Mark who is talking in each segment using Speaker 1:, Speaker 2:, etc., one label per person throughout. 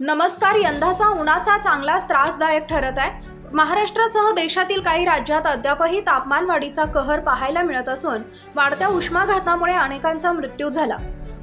Speaker 1: नमस्कार यंदाचा उन्हाचा चांगलाच त्रासदायक ठरत आहे. महाराष्ट्रासह देशातील काही राज्यात अद्यापही तापमानवाढीचा कहर पाहायला मिळत असून वाढत्या उष्माघातामुळे अनेकांचा मृत्यू झाला.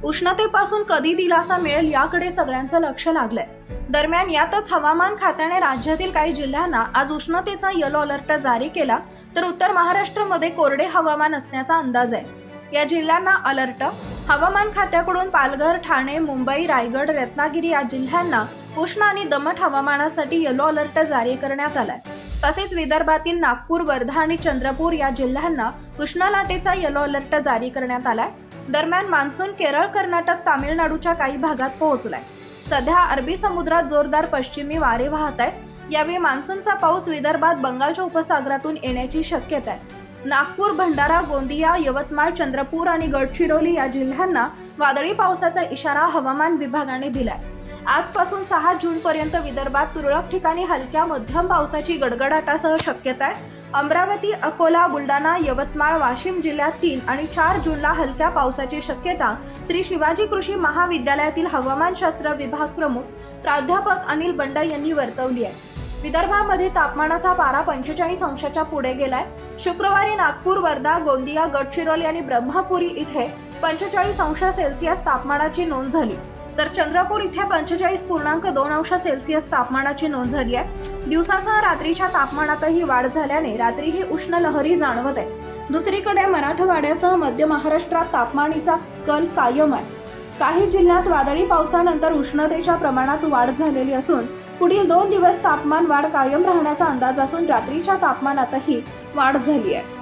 Speaker 1: उष्णतेपासून कधी दिलासा मिळेल याकडे सगळ्यांचं लक्ष लागलंय. दरम्यान यातच हवामान खात्याने राज्यातील काही जिल्ह्यांना आज उष्णतेचा येलो अलर्ट जारी केला तर उत्तर महाराष्ट्रामध्ये कोरडे हवामान असण्याचा अंदाज आहे. या जिल्ह्यांना अलर्ट हवामान खात्याकडून पालघर ठाणे मुंबई रायगड रत्नागिरी या जिल्ह्यांना उष्ण आणि दमट हवामानासाठी येलो अलर्ट जारी करण्यात आलाय. तसेच विदर्भातील नागपूर वर्धा आणि चंद्रपूर या जिल्ह्यांना उष्ण लाटेचा येलो अलर्ट जारी करण्यात आलाय. दरम्यान मान्सून केरळ कर्नाटक तामिळनाडूच्या काही भागात पोहोचलाय. सध्या अरबी समुद्रात जोरदार पश्चिमी वारे वाहत आहेत. यावेळी मान्सूनचा पाऊस विदर्भात बंगालच्या उपसागरातून येण्याची शक्यता आहे. नागपूर भंडारा गोंदिया यवतमाळ चंद्रपूर आणि गडचिरोली या जिल्ह्यांना वादळी पावसाचा इशारा हवामान विभागाने दिलाय. आजपासून सहा जून पर्यंत विदर्भात तुरळक ठिकाणी हलक्या मध्यम पावसाची गडगडाटासह शक्यता आहे अमरावती अकोला बुलढाणा यवतमाळ वाशिम जिल्ह्यात तीन आणि चार जूनला हलक्या पावसाची शक्यता श्री शिवाजी कृषी महाविद्यालयातील हवामानशास्त्र विभाग प्रमुख प्राध्यापक अनिल बंड यांनी वर्तवली आहे. विदर्भामध्ये तापमानाचा पारा पंचेचाळीस अंशाच्या पुढे गेलाय. शुक्रवारी नागपूर वर्धा गोंदिया गडचिरोली आणि ब्रह्मपुरी इथे पंचेचाळीस अंश सेल्सिअस तापमानाची नोंद झाली. तर चंद्रपूर इथे पंचेचाळीस पूर्णांक दोन अंश सेल्सिअस तापमानाची नोंद झाली आहे. दिवसासह रात्रीच्या तापमानातही वाढ झाल्याने रात्रीही उष्ण लहरी जाणवत आहे. दुसरीकडे मराठवाड्यासह मध्य महाराष्ट्रात तापमानीचा कल कायम आहे. काही जिल्ह्यात वादळी पावसानंतर उष्णतेच्या प्रमाणात वाढ झालेली असून पुढील दोन दिवस तापमान वाढ कायम राहण्याचा अंदाज असून रात्रीच्या तापमानातही वाढ झाली आहे.